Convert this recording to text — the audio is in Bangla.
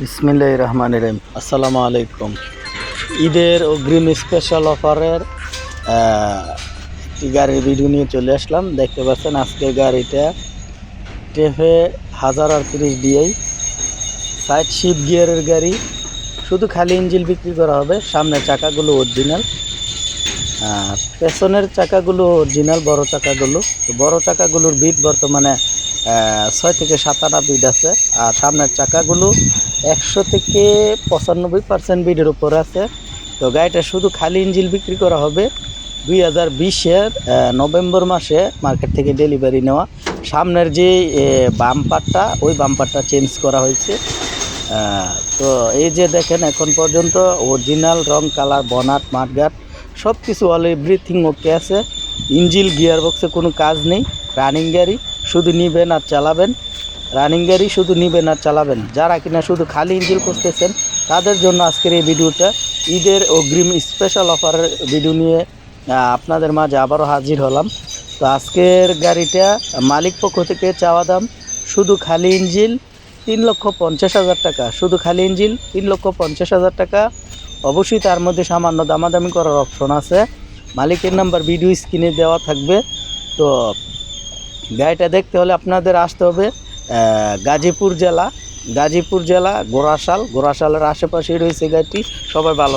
বিসমিল্লাহ রহমান রহিম আসসালামু আলাইকুম ঈদের অগ্রিম স্পেশাল অফারের একটি গাড়ির ভিডিও নিয়ে চলে আসলাম। দেখতে পাচ্ছেন আজকে গাড়িটা টেফে হাজার আটত্রিশ ডিআই সাইড শিপ গিয়ারের গাড়ি। শুধু খালি ইঞ্জিল বিক্রি করা হবে, সামনের চাকাগুলো অরিজিনাল আর পেছনের চাকাগুলো অরিজিনাল বড় চাকাগুলো। বড় চাকাগুলোর বিট বর্তমানে ছয় থেকে সাত আটা বিট আছে। আর সামনের চাকাগুলো একশো থেকে পঁচানব্বই পার্সেন্ট বিডের উপর আছে। তো গাড়িটা শুধু খালি ইঞ্জিল বিক্রি করা হবে। দুই হাজার বিশের নভেম্বর মাসে মার্কেট থেকে ডেলিভারি নেওয়া। সামনের যে বাম্পারটা, ওই বাম্পারটা চেঞ্জ করা হয়েছে। তো এই যে দেখেন, এখন পর্যন্ত অরিজিনাল রং, কালার, বনাট, মাঠঘাট সব কিছু অল এভরিথিং ওকে আছে। ইঞ্জিল গিয়ার বক্সে কোনো কাজ নেই। রানিং গাড়ি, শুধু নিবেন আর চালাবেন। রানিং গাড়ি শুধু নিবেন আর চালাবেন। যারা কিনা শুধু খালি ইঞ্জিল করতেছেন তাদের জন্য আজকের এই ভিডিওটা ঈদের অগ্রিম স্পেশাল অফারের ভিডিও নিয়ে আপনাদের মাঝে আবারও হাজির হলাম। তো আজকের গাড়িটা মালিক পক্ষ থেকে চাওয়া দাম শুধু খালি ইঞ্জিল তিন লক্ষ পঞ্চাশ হাজার টাকা। শুধু খালি ইঞ্জিল তিন লক্ষ পঞ্চাশ হাজার টাকা। অবশ্যই তার মধ্যে সামান্য দামাদামি করার অপশন আছে। মালিকের নাম্বার ভিডিও স্ক্রিনে দেওয়া থাকবে। তো গাড়িটা দেখতে হলে আপনাদের আসতে হবে। গাজীপুর জেলা গাজীপুর জেলা গোরাশাল গোরাশালের আশেপাশেই রয়েছে গাড়িটি। সবাই ভালো